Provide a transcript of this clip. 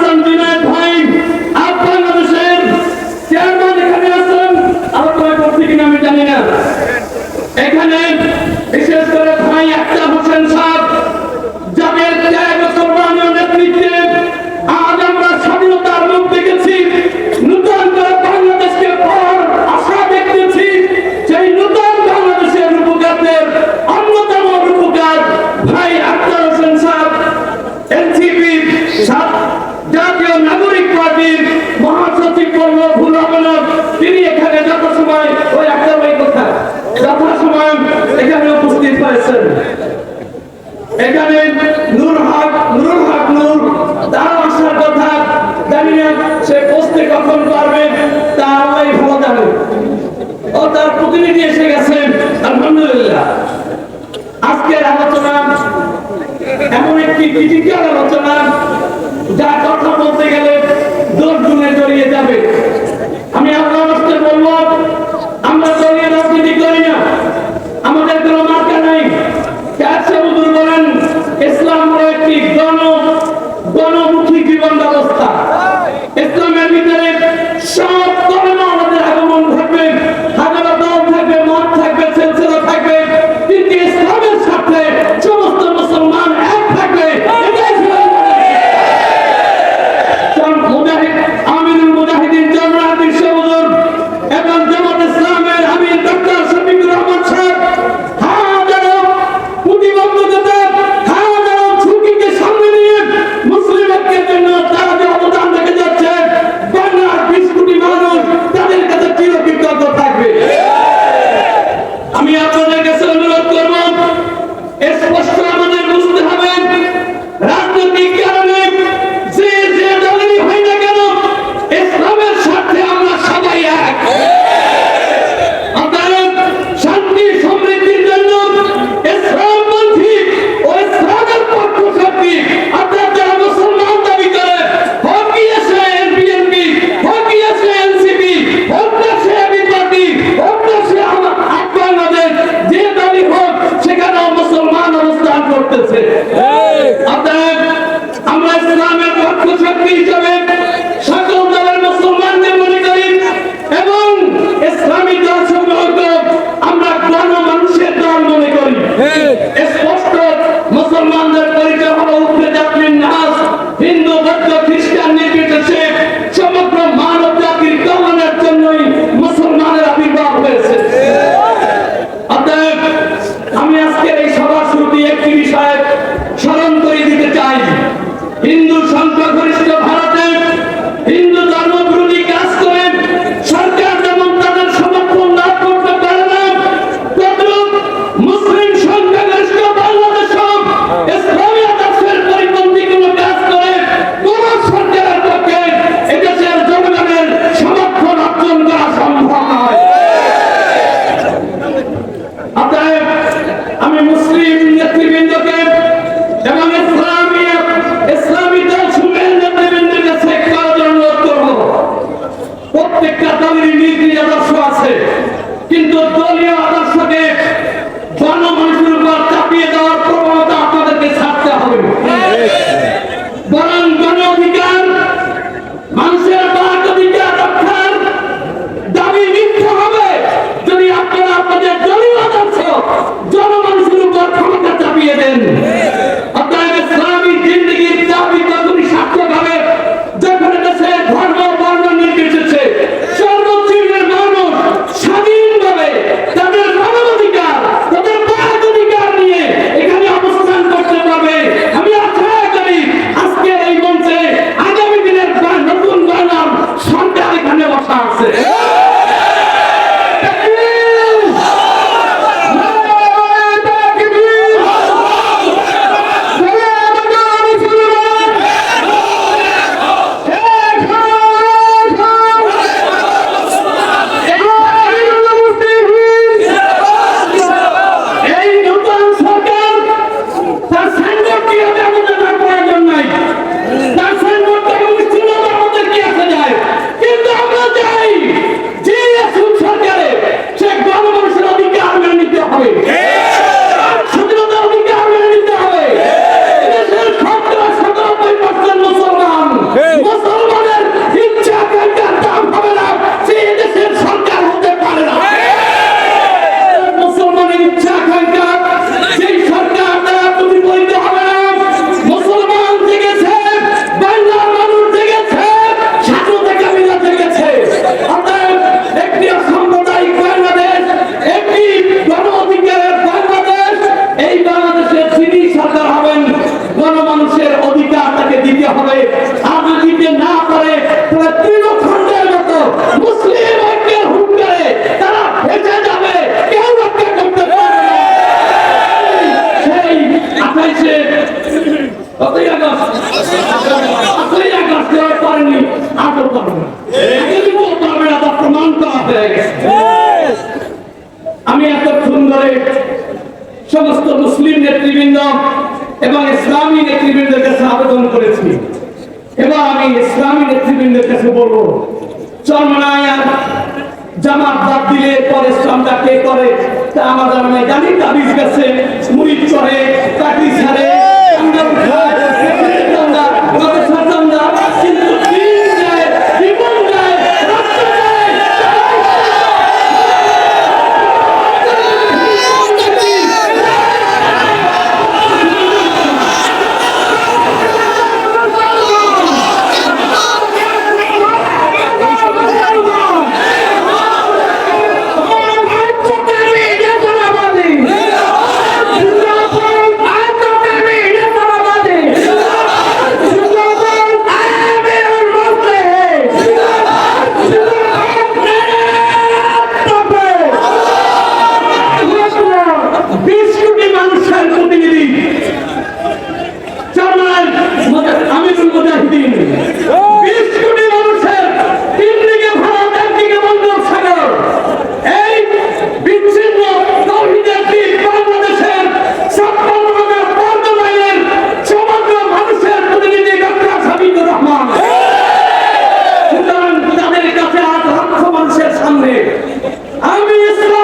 Sandina. প্রতিনিধি এসে গেছেন। আলহামদুলিল্লাহ। আজকের আলোচনা এমন একটি ক্রিটিক্যাল আলোচনা, যা কথা বলতে গেলে দশ গুণে জড়িয়ে যাবে। আমি আল্লাহ বলব হিন্দু সংখ্যাগরিষ্ঠ ভারত। আবেদন করেছি। এবার আমি ইসলামী নেতৃবৃন্দের কাছে বলব চন্মনায়ার জামাত বাদ দিলে পরে ইসলামটা কে করে? তা আমাদের নাই। জানি তাবিজ গেছে মুড়ি চড়ে কাটি ছাড়ে সামনে। আমি ইসলাম